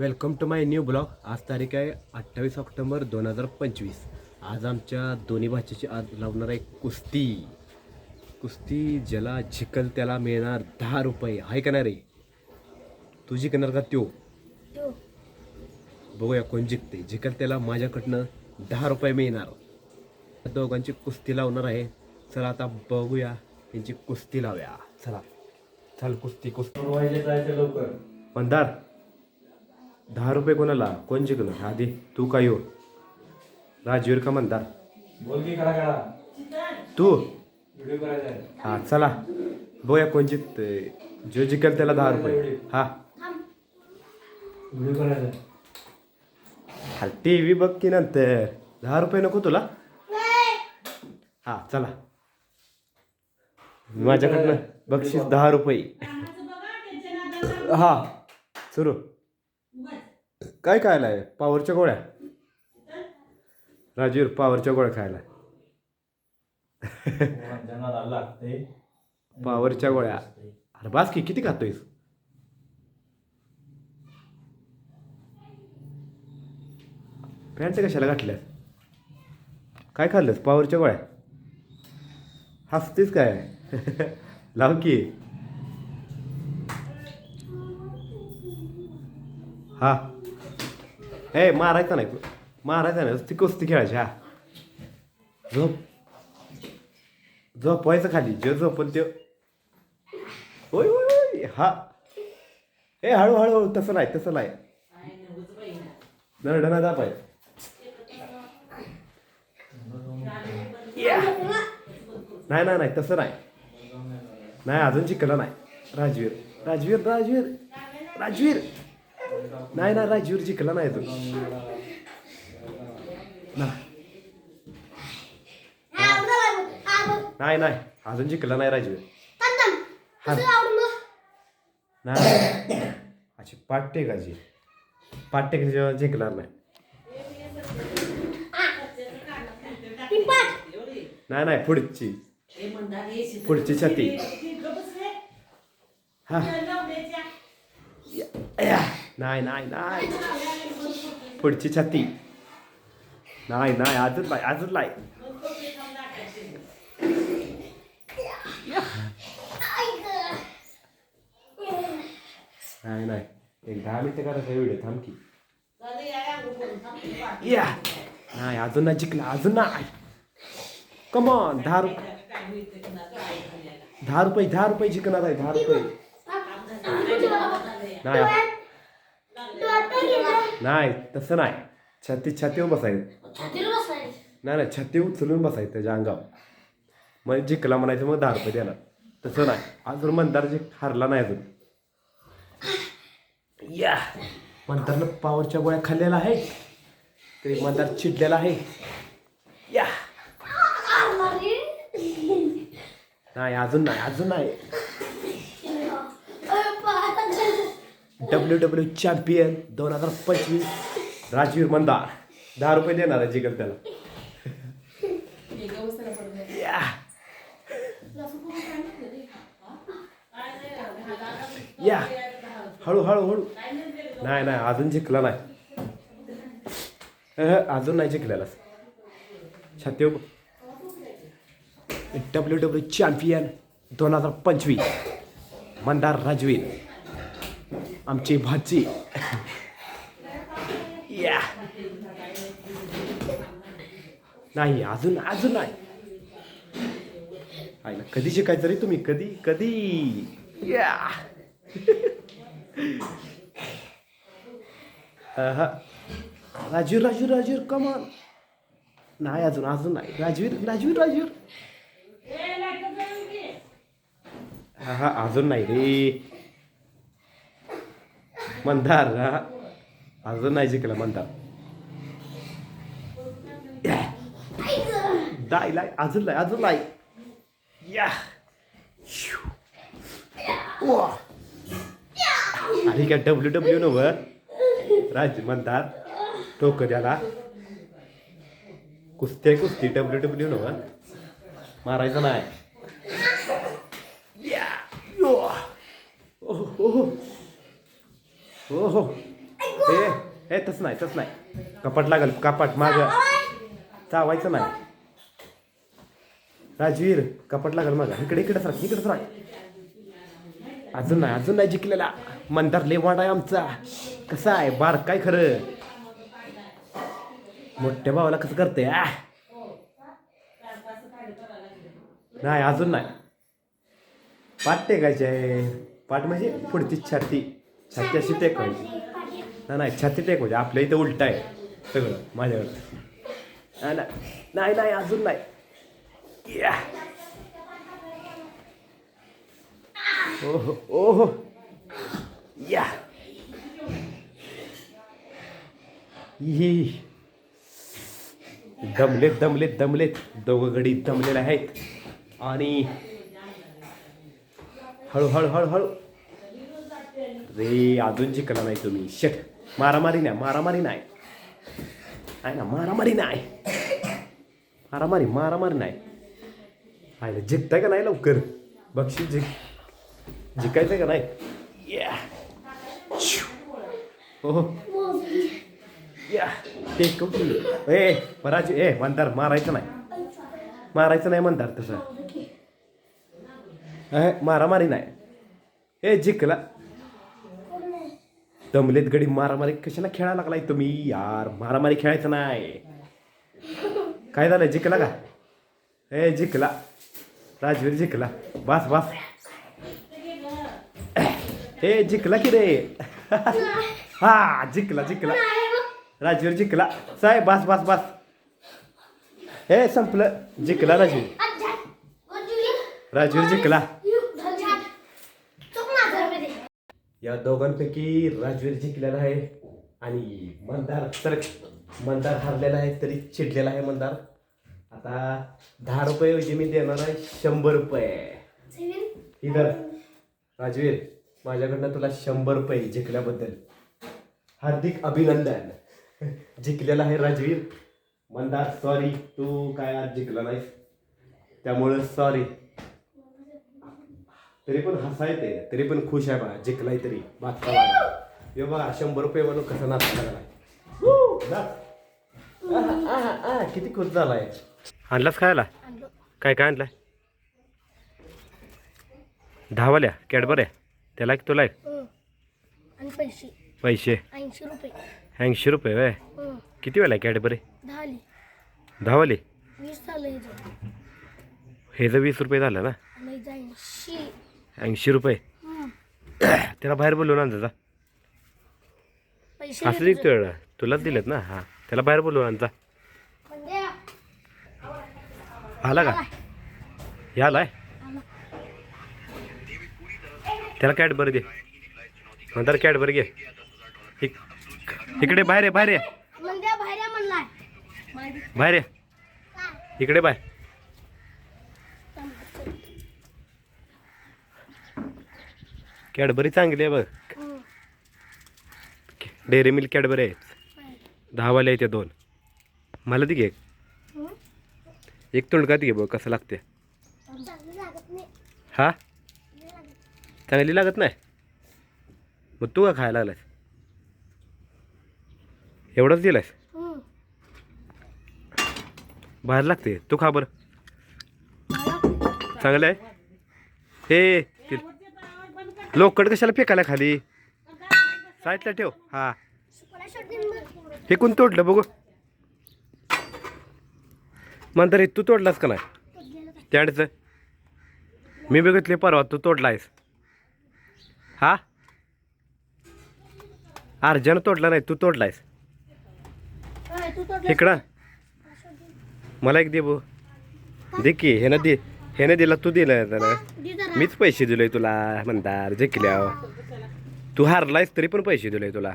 Welcome to my new blog. आज तारीख आहे अठ्ठावीस ऑक्टोबर दोन हजार पंचवीस. आज आमच्या दोन्ही भाषेची आज लावणार आहे कुस्ती. कुस्ती ज्याला जिकल त्याला मिळणार दहा रुपये. आहे का नाही रे? तू जिंकणार का त्यो? तो बघूया कोण जिंकते जिकल त्याला माझ्याकडनं दहा रुपये मिळणार. दोघांची कुस्ती लावणार आहे. चला आता बघूया त्यांची कुस्ती लावूया. चला. चल कुस्ती कुस्ती. व्हायचे जायचं लवकर. मंदार दहा रुपये कोणाला? कोण जिंकलं? आधी तू काय येऊ? राजवीर का मंदार बोल की करा करा. तू? व्हिडिओ करायचा आहे. हा चला. बघूया कोण जिंकतंय. जो जिंकेल त्याला दहा रुपये. हा व्हिडिओ करायचा आहे हा टी व्ही बघ की नंतर. दहा रुपये नको तुला? हा चला. माझ्याकडनं बक्षीस दहा रुपये. हा सुरू. काय खायला आहे पावरच्या गोळ्या. राजीव पावरच्या गोळ्या खायला लागते पावरच्या गोळ्या. अरे बास की किती खातोयस? पॅन्ट कशाला घातल्यास काय खाल्लंस? पावरच्या गोळ्या. हसतेस काय? लाव की. हा. ए मारायचा नाही. मारायचा नाही. ती कुस्ती खेळायची हा. झोप. झोपवायचं खाली. जे झोपन ते होय होय होय हा. ए हळूहळू तसं नाही तसं नाही. नरड ना दापाय नाही नाही नाही तसं नाही. नाही अजून शिकलं नाही. राजवीर. राजवीर राजवीर. राजवीर. नाही ना राजवीर जिंकला नाही ना- नाही नाही अजून जिंकला नाही राजवीर नाही. अशी पाठ टेकायची पाठ टेकायची जिंकणार नाही? नाही नाही पुढची. पुढची छाती. हा. नाही नाही नाही. पुढची छाती. नाही नाही अजून नाही अजून नाही नाही नाही. एक दहा मिनटं करायचा व्हिडिओ थांब की. या. नाही अजून नाही जिंकला अजून नाही. कमॉन दहा रुपये. दहा रुपये दहा रुपये जिंकणार आहे दहा रुपये. नाही नाही तसं नाही. छाती छातीवर बसायचं नाही नाही छाती उचलून बसायचं त्याच्या अंगावर. मग जिंकला म्हणायचं मग दहा रुपये तसं नाही. अजून मंदार जे हारला नाही अजून. या. मंदारनं पावरच्या गोळ्या खाल्लेला आहे. तरी मंदार चिडलेला आहे. या. नाही अजून नाही अजून नाही. डब्ल्यू डब्ल्यू चॅम्पियन दोन हजार पंचवीस राजवीर मंदार. दहा रुपये देणार आहे जिगल त्याला. या. या. हळू हळू हळू. नाही नाही अजून जिंकला नाही. अजून नाही जिंकलेला. छाती डब्ल्यू डब्ल्यू चॅम्पियन दोन हजार पंचवीस. मंदार राजवीर. आमची भाची. या नाही अजून अजून नाही. आहे ना कधी शिकायचं रे तुम्ही? कधी कधी? या अहा. राजवीर राजवीर राजवीर कमान नाही अजून अजून नाही. राजवीर राजवीर राजवीर हा हा अजून नाही रे. मंदार हा. अजून नाही जिंकला मंदार. दाय लाय अजून नाही अजून नाही या. वा. अरे काय डब्ल्यू डब्ल्यू नव राज म्हणतात टोक द्याला कुस्ती आहे कुस्ती डब्ल्यू डब्ल्यू नव मारायचं नाही या. हो हो हे हे तसं नाही तसं नाही. कपाट लागल कपाट माग. चावायचं नाही. राजवीर कपाट लागल माग. इकडे इकडे सर इकडे सर अजून नाही अजून नाही जिंकलेला. मंदार लेवाड आहे आमचा. कसा आहे? बार काय खरं? मोठ्या भावाला कसं करते आ? नाही अजून नाही. पाठ टेकायची आहे. पाठ म्हणजे पुढची छाती. छाती अशी टेकवायची नाही नाही छाती टेकवायची आपल्या इथं उलट आहे सगळं माझ्याकडं नाही, नाही अजून नाही. या. ओहो ओहो. या. दमलेत दमलेत दमलेत. दोघं गडी दमलेले आहेत. आणि हळूहळू हळूहळू. रे अजून जिंकला नाही तुम्ही. शेट मारामारी नाही मारामारी नाही. आहे ना मारामारी नाही. मारामारी मारामारी नाही. आहे जिंकताय का नाही लवकर? बक्षीस जिंक जिंकायचं का नाही? या हो या ते ए पराजी ए म्हणतात मारायचं नाही. मारायचं नाही म्हणतात तसं. मारामारी नाही. ए जिंकला. दमलेत गडी मारामारी कशाला खेळायला लागलाय तुम्ही? यार मारामारी खेळायचं नाही. काय झालं जिंकला का? ए जिंकला. राजवीर जिंकला. बस बस. ए जिंकला की रे? हा जिंकला जिंकला. राजवीर जिंकला. साहेब बस बस बस. हे संपलं. जिंकला राजवीर. राजवीर जिंकला. या दोघांपैकी राजवीर जिंकलेला आहे आणि मंदार तर मंदार हारलेला आहे तरी चिडलेला आहे मंदार. आता दहा रुपये मी देणार आहे शंभर रुपये. इधर. राजवीर माझ्याकडनं तुला शंभर रुपये जिंकल्याबद्दल हार्दिक अभिनंदन. जिंकलेला आहे राजवीर. मंदार सॉरी तू काय आज जिंकला नाहीस? त्यामुळं सॉरी तरी पण हसायते तरी पण खुश आहे बघा जिंकलाय तरी. वाला. हे बघा शंभर रुपये म्हणून कसा लागलाय! नाच. आहा, किती खुश झालाय. आणलास खायला? काय काय आणलाय? दहावाल्या कॅडबर आहे. त्याला एक तुला आणि पैसे. पैसे. ऐंशी रुपये. ऐंशी रुपये वय हं. किती वेळा कॅडबरे? हिचं हे जर वीस रुपये झालं ना? ऐंशी रुपये. त्याला बाहेर आण जा पैसे असं दे एक तुला तुलाच दिलेत ना? हां. त्याला बाहेर जा तुझं. म्हणजे आला का? हे आलाय? आला. त्याला कॅडबरी दे. नंतर कॅडबरी घे. इक- इकडे बाहेर आहे बाहेर आहे म्हणजे बाहेर बाहेर आहे इकडे बाय कॅडबरी चांगली आहे बघ. डेअरी मिल्क कॅडबरी आहे दहावाले आहे त्या दोन. मला ती घे. एक तोंडकात घे बघ कसं लागते. हा? चांगली लागत नाही? मग तू का खायला लागलास एवढंच दिलास बाहेर लागते. तू खा बरं. चांगलं आहे? हे. ते लोकड कशाला फेकायला खाली? साईडला ठेव. हा. फेकून हे कोण तोडलं बघू? म्हणतात तू तोडलास का नाही? गेलं मी बघितले परवा तू तोडलायस. हा? अर्जन तोडला नाही तू तोडलायस. आहेस इकडं. मला एक दे बो दे की हे दे हे दिला तू दिलं त्याला मीच पैसे दिलोय तुला म्हणतात जिंकल्यावर. तू हारलायस तरी पण पैसे दिलोय तुला.